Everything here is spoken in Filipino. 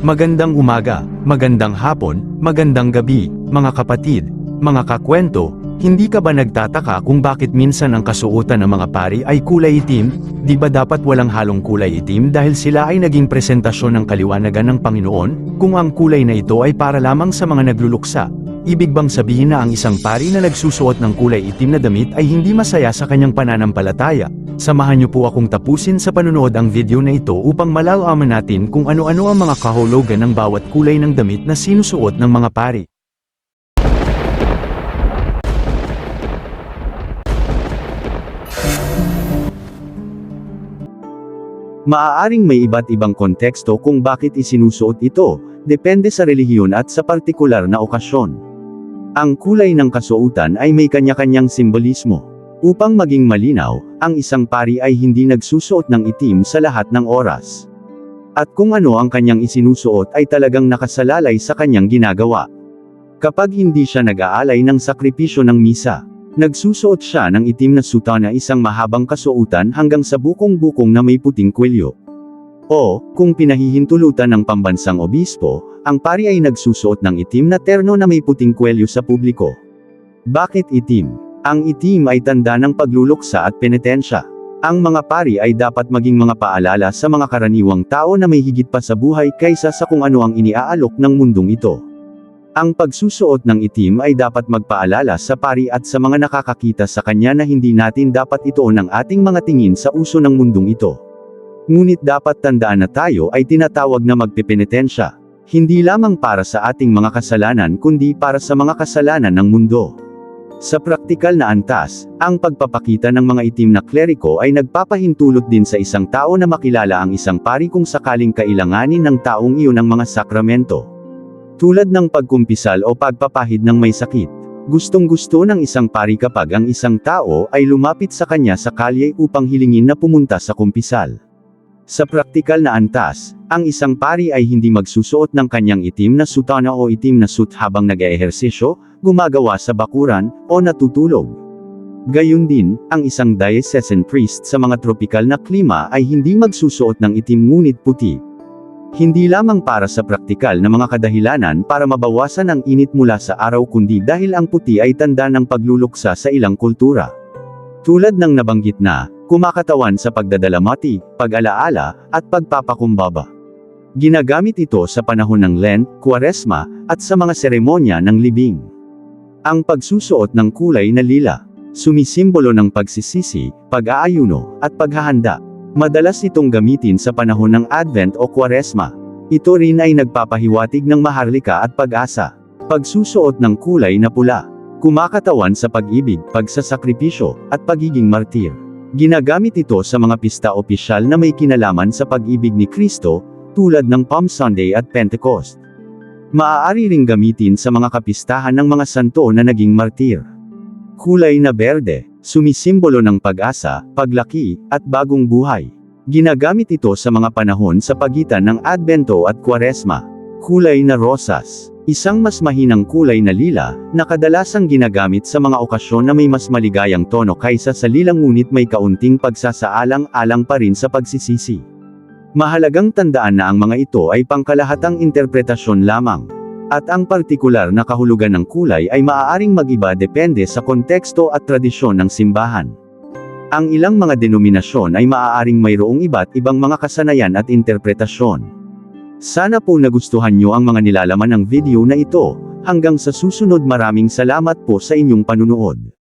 Magandang umaga, magandang hapon, magandang gabi, mga kapatid, mga kakwento, hindi ka ba nagtataka kung bakit minsan ang kasuotan ng mga pari ay kulay itim? Di ba dapat walang halong kulay itim dahil sila ay naging presentasyon ng kaliwanagan ng Panginoon, kung ang kulay na ito ay para lamang sa mga nagluluksa? Ibig bang sabihin na ang isang pari na nagsusuot ng kulay itim na damit ay hindi masaya sa kanyang pananampalataya? Samahan niyo po akong tapusin sa panunood ang video na ito upang malalaman natin kung ano-ano ang mga kahulugan ng bawat kulay ng damit na sinusuot ng mga pari. Maaaring may iba't ibang konteksto kung bakit isinusuot ito, depende sa relihiyon at sa partikular na okasyon. Ang kulay ng kasuotan ay may kanya-kanyang simbolismo. Upang maging malinaw, ang isang pari ay hindi nagsusuot ng itim sa lahat ng oras. At kung ano ang kanyang isinusuot ay talagang nakasalalay sa kanyang ginagawa. Kapag hindi siya nag-aalay ng sakripisyo ng misa, nagsusuot siya ng itim na sutana isang mahabang kasuotan hanggang sa bukong-bukong na may puting kwelyo. O, kung pinahihintulutan ng pambansang obispo, ang pari ay nagsusuot ng itim na terno na may puting kwelyo sa publiko. Bakit itim? Ang itim ay tanda ng pagluluksa at penitensya. Ang mga pari ay dapat maging mga paalala sa mga karaniwang tao na may higit pa sa buhay kaysa sa kung ano ang iniaalok ng mundong ito. Ang pagsusuot ng itim ay dapat magpaalala sa pari at sa mga nakakakita sa kanya na hindi natin dapat ituon ang ating mga tingin sa uso ng mundong ito. Ngunit dapat tandaan na tayo ay tinatawag na magpipenitensya, hindi lamang para sa ating mga kasalanan kundi para sa mga kasalanan ng mundo. Sa praktikal na antas, ang pagpapakita ng mga itim na kleriko ay nagpapahintulot din sa isang tao na makilala ang isang pari kung sakaling kailanganin ng taong iyon ng mga sakramento. Tulad ng pagkumpisal o pagpapahid ng may sakit. Gustong gusto ng isang pari kapag ang isang tao ay lumapit sa kanya sa kalye upang hilingin na pumunta sa kumpisal. Sa praktikal na antas, ang isang pari ay hindi magsusuot ng kanyang itim na sutana o itim na suit habang nag-eehersisyo, gumagawa sa bakuran, o natutulog. Gayun din, ang isang diocesan priest sa mga tropikal na klima ay hindi magsusuot ng itim ngunit puti. Hindi lamang para sa praktikal na mga kadahilanan para mabawasan ang init mula sa araw kundi dahil ang puti ay tanda ng pagluluksa sa ilang kultura. Tulad ng nabanggit na, kumakatawan sa pagdadalamati, pag-alaala, at pagpapakumbaba. Ginagamit ito sa panahon ng Lent, Kwaresma, at sa mga seremonya ng libing. Ang pagsusuot ng kulay na lila, sumisimbolo ng pagsisisi, pag-aayuno, at paghahanda. Madalas itong gamitin sa panahon ng Advent o Kwaresma. Ito rin ay nagpapahiwatig ng maharlika at pag-asa. Pagsusuot ng kulay na pula, kumakatawan sa pag-ibig, pagsasakripisyo, at pagiging martir. Ginagamit ito sa mga pista opisyal na may kinalaman sa pag-ibig ni Kristo, tulad ng Palm Sunday at Pentecost. Maaari ring gamitin sa mga kapistahan ng mga santo na naging martir. Kulay na berde, sumisimbolo ng pag-asa, paglaki, at bagong buhay. Ginagamit ito sa mga panahon sa pagitan ng Adbento at Kwaresma. Kulay na rosas, isang mas mahinang kulay na lila, na kadalasang ginagamit sa mga okasyon na may mas maligayang tono kaysa sa lilang ngunit may kaunting pagsasaalang-alang pa rin sa pagsisisi. Mahalagang tandaan na ang mga ito ay pangkalahatang interpretasyon lamang. At ang partikular na kahulugan ng kulay ay maaaring mag-iba depende sa konteksto at tradisyon ng simbahan. Ang ilang mga denominasyon ay maaaring mayroong iba't ibang mga kasanayan at interpretasyon. Sana po nagustuhan nyo ang mga nilalaman ng video na ito, hanggang sa susunod maraming salamat po sa inyong panunood.